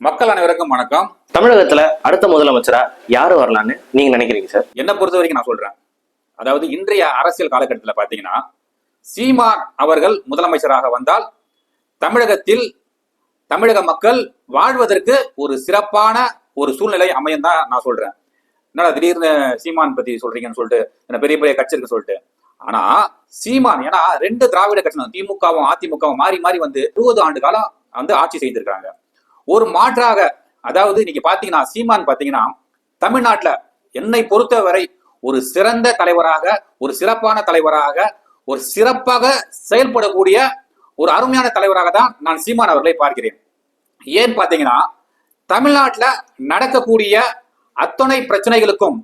மக்கள் அனைவருக்கும் வணக்கம். தமிழகத்துல அடுத்த முதலமைச்சரா யாரு வரலான்னு நீங்க நினைக்கிறீங்க சார் என்னை பொறுத்த வரைக்கும் நான் சொல்றேன். அதாவது இன்றைய அரசியல் காலகட்டத்தில் பார்த்தீங்கன்னா சீமான் அவர்கள் முதலமைச்சராக வந்தால் தமிழகத்தில் தமிழக மக்கள் வாழ்வதற்கு ஒரு சிறப்பான ஒரு சூழ்நிலை அமையும் தான் நான் சொல்றேன். என்னடா திடீர்னு சீமான் பத்தி சொல்றீங்கன்னு சொல்லிட்டு என்ன பெரிய பெரிய கட்சி இருக்கு சொல்லிட்டு. ஆனா சீமான் ஏன்னா ரெண்டு திராவிட கட்சி திமுகவும் அதிமுகவும் மாறி மாறி வந்து இருபது ஆண்டு காலம் வந்து ஆட்சி செய்திருக்காங்க ஒரு மாற்றாக அதாவது இன்னைக்கு பாத்தீங்கன்னா சீமான் பாத்தீங்கன்னா தமிழ்நாட்டுல என்னை பொறுத்தவரை ஒரு சிறந்த தலைவராக ஒரு சிறப்பான தலைவராக ஒரு சிறப்பாக செயல்படக்கூடிய ஒரு அருமையான தலைவராக தான் நான் சீமான் அவர்களை பார்க்கிறேன். ஏன் பாத்தீங்கன்னா தமிழ்நாட்டுல நடக்கக்கூடிய அத்தனை பிரச்சனைகளுக்கும்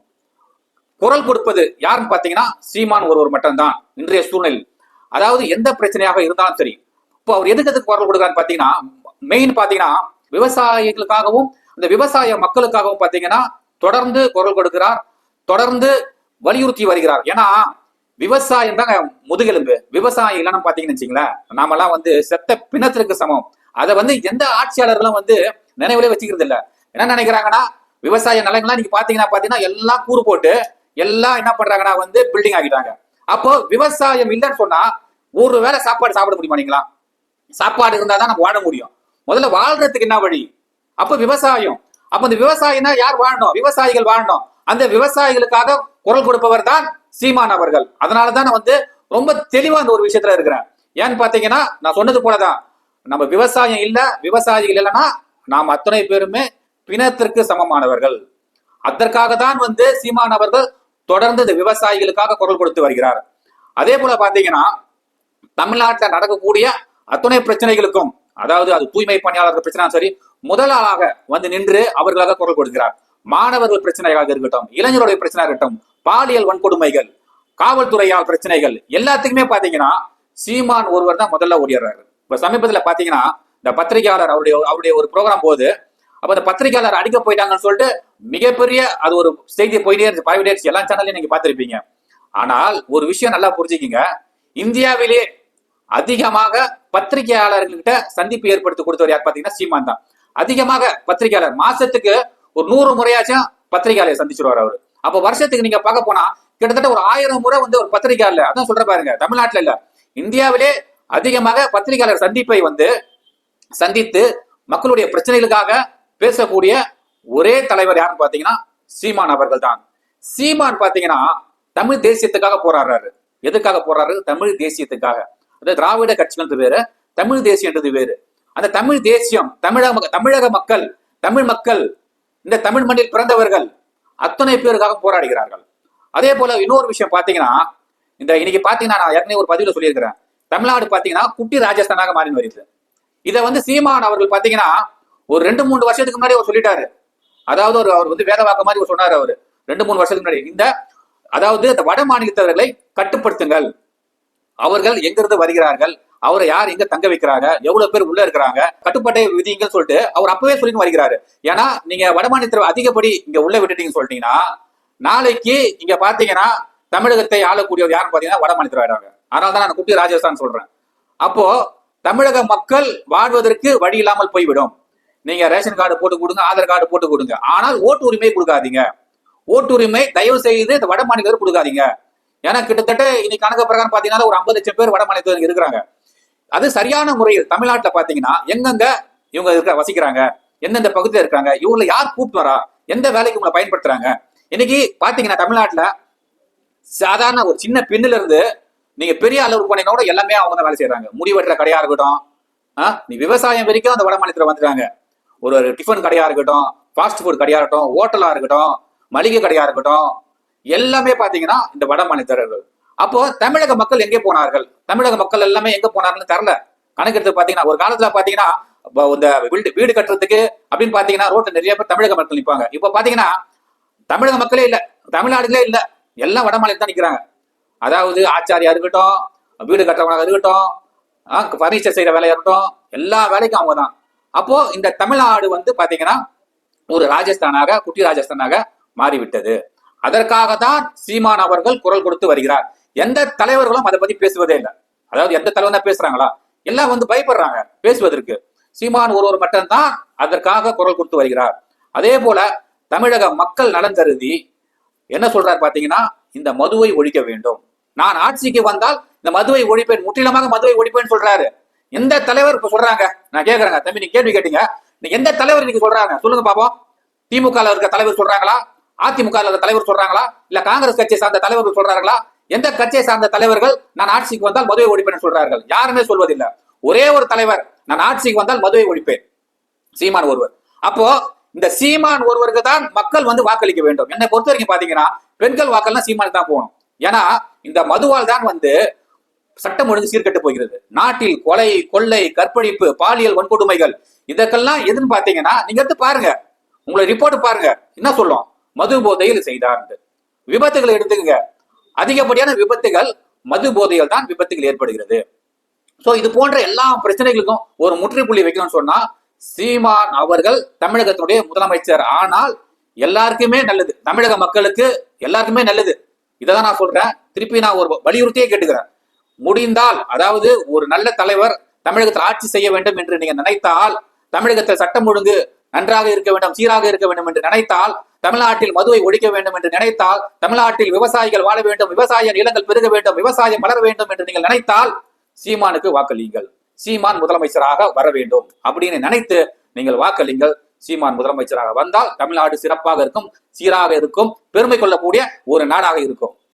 குரல் கொடுப்பது யாருன்னு பாத்தீங்கன்னா சீமான் ஒருவர் மட்டும்தான் இன்றைய சூழ்நிலை. அதாவது எந்த பிரச்சனையாக இருந்தாலும் சரி இப்போ அவர் எதுக்கு எதுக்கு குரல் கொடுக்குறான்னு பாத்தீங்கன்னா மெயின் பாத்தீங்கன்னா விவசாயிகளுக்காகவும் அந்த விவசாய மக்களுக்காகவும் பார்த்தீங்கன்னா தொடர்ந்து குரல் கொடுக்கிறார் தொடர்ந்து வலியுறுத்தி வருகிறார். ஏன்னா விவசாயம் தாங்க முதுகெலும்பு. விவசாயம் இல்லைன்னு பாத்தீங்கன்னு வச்சுங்களேன் நாமெல்லாம் வந்து செத்த பிணத்திற்கு சமம். அதை வந்து எந்த ஆட்சியாளர்களும் வந்து நினைவுல வச்சுக்கிறது இல்லை. என்ன நினைக்கிறாங்கன்னா விவசாய நிலங்கள்லாம் நீங்க பாத்தீங்கன்னா பாத்தீங்கன்னா எல்லாம் கூறு போட்டு எல்லாம் என்ன பண்றாங்கன்னா வந்து பில்டிங் ஆகிட்டாங்க அப்போ விவசாயம் இல்லைன்னு சொன்னா ஒரு வேளை சாப்பாடு சாப்பிட முடியுமா நீங்களா சாப்பாடு இருந்தா தான் நம்ம வாழ முடியும். முதல்ல வாழ்றதுக்கு என்ன வழி? அப்ப விவசாயம். அப்ப இந்த விவசாயம்னா யார் வாழணும்? விவசாயிகள் வாழணும். அந்த விவசாயிகளுக்காக குரல் கொடுப்பவர் தான் சீமான் அவர்கள். அதனாலதான் நான் வந்து ரொம்ப தெளிவா அந்த ஒரு விஷயத்துல இருக்கிறேன். ஏன்னு பாத்தீங்கன்னா நான் சொன்னது போலதான். நம்ம விவசாயம் இல்ல விவசாயிகள் இல்லைன்னா நாம் அத்தனை பேருமே பிணத்திற்கு சமமானவர்கள். அதற்காக தான் வந்து சீமான் அவர்கள் தொடர்ந்து இந்த விவசாயிகளுக்காக குரல் கொடுத்து வருகிறார். அதே போல பாத்தீங்கன்னா தமிழ்நாட்டில் நடக்கக்கூடிய அத்துணை பிரச்சனைகளுக்கும் அதாவது அது தூய்மை பணியாளர்கள் பிரச்சனை சரி முதல் ஆளாக வந்து நின்று அவர்களாக குரல் கொடுக்கிறார். மாணவர்கள் பிரச்சனையாக இருக்கட்டும் இளைஞருடைய பிரச்சனை இருக்கட்டும் பாலியல் வன்கொடுமைகள் காவல்துறையால் பிரச்சனைகள் எல்லாத்துக்குமே பாத்தீங்கன்னா சீமான் ஒருவர் தான் முதல்ல ஓடிடுறாரு. இப்ப சமீபத்துல பாத்தீங்கன்னா இந்த பத்திரிகையாளர் அவருடைய அவருடைய ஒரு ப்ரோக்ராம் போது அப்ப அந்த பத்திரிகையாளர் அடிக்க போயிட்டாங்கன்னு சொல்லிட்டு மிகப்பெரிய அது ஒரு செய்தி போயிட்டே இருந்துச்சு பரவிட்டே இருந்துச்சு. எல்லா சேனல்லையும் நீங்க பாத்திருப்பீங்க ஆனால் ஒரு விஷயம் நல்லா புரிஞ்சுக்கிங்க. இந்தியாவிலே அதிகமாக பத்திரிகையாளர்கள்கிட்ட சந்திப்பு ஏற்படுத்தி கொடுத்தவர் யார் பாத்தீங்கன்னா சீமான் தான். அதிகமாக பத்திரிகையாளர். மாசத்துக்கு ஒரு நூறு முறையாச்சும் பத்திரிகையாளர் சந்திச்சிருவார் அவரு. அப்போ வருஷத்துக்கு நீங்க பார்க்க போனா கிட்டத்தட்ட ஒரு ஆயிரம் முறை வந்து ஒரு பத்திரிகையாளர் அதான் சொல்ற பாருங்க தமிழ்நாட்டுல இல்ல இந்தியாவிலே அதிகமாக பத்திரிகையாளர் சந்திப்பை வந்து சந்தித்து மக்களுடைய பிரச்சனைகளுக்காக பேசக்கூடிய ஒரே தலைவர் யாருன்னு பாத்தீங்கன்னா சீமான் அவர்கள் தான். சீமான் பாத்தீங்கன்னா தமிழ் தேசியத்துக்காக போராடுறாரு. எதுக்காக போறாரு தமிழ் தேசியத்துக்காக. அதாவது திராவிட கட்சிகள் வேறு தமிழ் தேசியன்றது வேறு. அந்த தமிழ் தேசியம் தமிழக மக்கள் தமிழக மக்கள் தமிழ் மக்கள் இந்த தமிழ் மண்ணில் பிறந்தவர்கள் அத்தனை பேருக்காக போராடுகிறார்கள். அதே போல இன்னொரு விஷயம் பாத்தீங்கன்னா இந்த இன்னைக்கு பாத்தீங்கன்னா நான் ஏற்கனவே ஒரு பதிவுல சொல்லியிருக்கிறேன். தமிழ்நாடு பாத்தீங்கன்னா குட்டி ராஜஸ்தானாக மாறி வருது. இதை வந்து சீமான் அவர்கள் பாத்தீங்கன்னா ஒரு ரெண்டு மூணு வருஷத்துக்கு முன்னாடி அவர் சொல்லிட்டாரு. அதாவது ஒரு அவர் வந்து வேதவாக்க மாதிரி சொன்னார் அவர். ரெண்டு மூணு வருஷத்துக்கு முன்னாடி. இந்த அதாவது இந்த வட மாநிலத்தவர்களை கட்டுப்படுத்துங்கள். அவர்கள் எங்கிருந்து வருகிறார்கள்? அவரை யார் எங்க தங்க வைக்கிறாங்க? எவ்வளவு பேர் உள்ள இருக்கிறாங்க? கட்டுப்பாட்டை விதிங்கன்னு சொல்லிட்டு அவர் அப்பவே சொல்லிட்டு வருகிறாரு. ஏன்னா நீங்க வடமாநிலத்தில் அதிகப்படி இங்க உள்ள விட்டுட்டீங்கன்னு சொல்லிட்டீங்கன்னா நாளைக்கு இங்க பாத்தீங்கன்னா தமிழகத்தை ஆளக்கூடியவர் யாருன்னு பாத்தீங்கன்னா வடமாநிலத்தில் ஆயிடுறாங்க அதனால தான் நான் குட்டி ராஜஸ்தான் சொல்றேன். அப்போ தமிழக மக்கள் வாழ்வதற்கு வழி இல்லாமல் போய்விடும். நீங்க ரேஷன் கார்டு போட்டு கொடுங்க ஆதார் கார்டு போட்டு கொடுங்க. ஆனால் ஓட்டு உரிமை கொடுக்காதீங்க. ஓட்டு உரிமை தயவு செய்து இந்த வட மாநிலத்தில் கொடுக்காதீங்க. ஏன்னா கிட்டத்தட்ட இன்னைக்கு கணக்கு பிரகாரம் பாத்தீங்கன்னா ஒரு ஐம்பது லட்சம் பேர் வட இருக்கிறாங்க. அது சரியான முறையில் தமிழ்நாட்டில் பாத்தீங்கன்னா எங்கெங்க இவங்க இருக்க வசிக்கிறாங்க எந்தெந்த பகுதியில் இருக்காங்க இவங்களை யார் கூப்பிட்டு வரா எந்த வேலைக்கு உங்களை பயன்படுத்துறாங்க? இன்னைக்கு பாத்தீங்கன்னா தமிழ்நாட்டில் சாதாரண ஒரு சின்ன பின்னுல இருந்து நீங்க பெரிய அளவு போனீங்கன்னா கூட எல்லாமே அவங்க தான் வேலை செய்யறாங்க முடி வெட்டுற கடையா இருக்கட்டும் ஆ, நீ விவசாயம் வரைக்கும் அந்த வட மாநிலத்தில் வந்துட்டாங்க. ஒரு ஒரு டிஃபன் கடையா இருக்கட்டும் ஃபாஸ்ட் ஃபுட் கடையா இருக்கட்டும் ஹோட்டலா இருக்கட்டும் மளிகை கடையா இருக்கட்டும் எல்லாமே பாத்தீங்கன்னா இந்த வட மாநிலத்தர்கள் அப்போ தமிழக மக்கள் எங்கே போனார்கள்? தமிழக மக்கள் எல்லாமே எங்க போனார்கள்னு தெரில கணக்கெடுத்து பாத்தீங்கன்னா ஒரு காலத்துல பாத்தீங்கன்னா இந்த வீடு வீடு கட்டுறதுக்கு அப்படின்னு பாத்தீங்கன்னா ரோட்ல நிறைய பேர் தமிழக மக்கள் நிற்பாங்க இப்ப பாத்தீங்கன்னா தமிழக மக்களே இல்ல. தமிழ்நாடுகளே இல்ல. எல்லாம் வட மாநிலம் தான் நிக்கிறாங்க. அதாவது ஆச்சாரியா இருக்கட்டும் வீடு கட்டுறவங்க இருக்கட்டும் பர்னிச்சர் செய்யற வேலையா இருக்கட்டும் எல்லா வேலைக்கும் அவங்க தான். அப்போ இந்த தமிழ்நாடு வந்து பாத்தீங்கன்னா ஒரு ராஜஸ்தானாக குட்டி ராஜஸ்தானாக மாறிவிட்டது. அதற்காக தான் சீமான் அவர்கள் குரல் கொடுத்து வருகிறார். எந்த தலைவர்களும் அதை பத்தி பேசுவதே இல்லை. அதாவது எந்த தலைவர் தான் பேசுறாங்களா? எல்லாம் வந்து பயப்படுறாங்க பேசுவதற்கு. சீமான் ஒருவர் மட்டும்தான் அதற்காக குரல் கொடுத்து வருகிறார். அதே போல தமிழக மக்கள் நலன் கருதி என்ன சொல்றார் பாத்தீங்கன்னா இந்த மதுவை ஒழிக்க வேண்டும். நான் ஆட்சிக்கு வந்தால் இந்த மதுவை ஒழிப்பேன் முற்றிலுமாக மதுவை ஒழிப்பேன் சொல்றாரு. எந்த தலைவர் இப்ப சொல்றாங்க? நான் கேக்குறேங்க தம்பி நீங்க கேள்வி கேட்டீங்க. நீங்க எந்த தலைவர் இன்னைக்கு சொல்றாங்க? சொல்லுங்க பாப்போம். திமுக இருக்க தலைவர் சொல்றாங்களா? அதிமுக தலைவர் சொல்றாங்களா? இல்ல காங்கிரஸ் கட்சியை சார்ந்த தலைவர்கள் சொல்றாங்களா எந்த கட்சியை சார்ந்த தலைவர்கள் நான் ஆட்சிக்கு வந்தால் மதுவை ஒழிப்பேன் சொல்றார்கள்? யாருமே சொல்வதில்லை. ஒரே ஒரு தலைவர் நான் ஆட்சிக்கு வந்தால் மதுவை ஒழிப்பேன். சீமான் ஒருவர். அப்போ இந்த சீமான் ஒருவருக்கு தான் மக்கள் வந்து வாக்களிக்க வேண்டும். என்னை பொறுத்த வரைக்கும் பாத்தீங்கன்னா பெண்கள் வாக்கெல்லாம் சீமானு தான் போகணும். ஏன்னா இந்த மதுவால் தான் வந்து சட்டம் ஒழுங்கு சீர்கெட்டு போகிறது. நாட்டில் கொலை கொள்ளை கற்பழிப்பு பாலியல் வன்கொடுமைகள் இதற்கெல்லாம் எதுன்னு பாத்தீங்கன்னா நீங்க எடுத்து பாருங்க. உங்களை ரிப்போர்ட் பாருங்க. என்ன சொல்லும்? மது போதையில் செய்தார் விபத்துகளை எடுத்துக்கங்க. அதிகப்படியான விபத்துகள் மது போதையில் தான் விபத்துகள் ஏற்படுகிறது. சோ இது போன்ற எல்லா பிரச்சனைகளுக்கும் ஒரு முற்றுப்புள்ளி வைக்கணும்னு சொன்னா சீமான் அவர்கள் தமிழகத்தினுடைய முதலமைச்சர். ஆனால் எல்லாருக்குமே நல்லது. தமிழக மக்களுக்கு எல்லாருக்குமே நல்லது. இதை தான் நான் சொல்றேன். திருப்பி நான் ஒரு வலியுறுத்தியே கேட்டுக்கிறேன். முடிந்தால் அதாவது ஒரு நல்ல தலைவர் தமிழகத்தில் ஆட்சி செய்ய வேண்டும் என்று நீங்க நினைத்தால் தமிழகத்தில் சட்டம் ஒழுங்கு நன்றாக இருக்க வேண்டும் சீராக இருக்க வேண்டும் என்று நினைத்தால் தமிழ்நாட்டில் மதுவை ஒழிக்க வேண்டும் என்று நினைத்தால் தமிழ்நாட்டில் விவசாயிகள் வாழ வேண்டும் விவசாய நிலங்கள் பெருக வேண்டும் விவசாயம் வளர வேண்டும் என்று நீங்கள் நினைத்தால் சீமானுக்கு வாக்களியுங்கள். சீமான் முதலமைச்சராக வர வேண்டும் அப்படின்னு நினைத்து நீங்கள் வாக்களிங்கள் சீமான் முதலமைச்சராக வந்தால் தமிழ்நாடு சிறப்பாக இருக்கும் சீராக இருக்கும் பெருமை கொள்ளக்கூடிய ஒரு நாடாக இருக்கும்.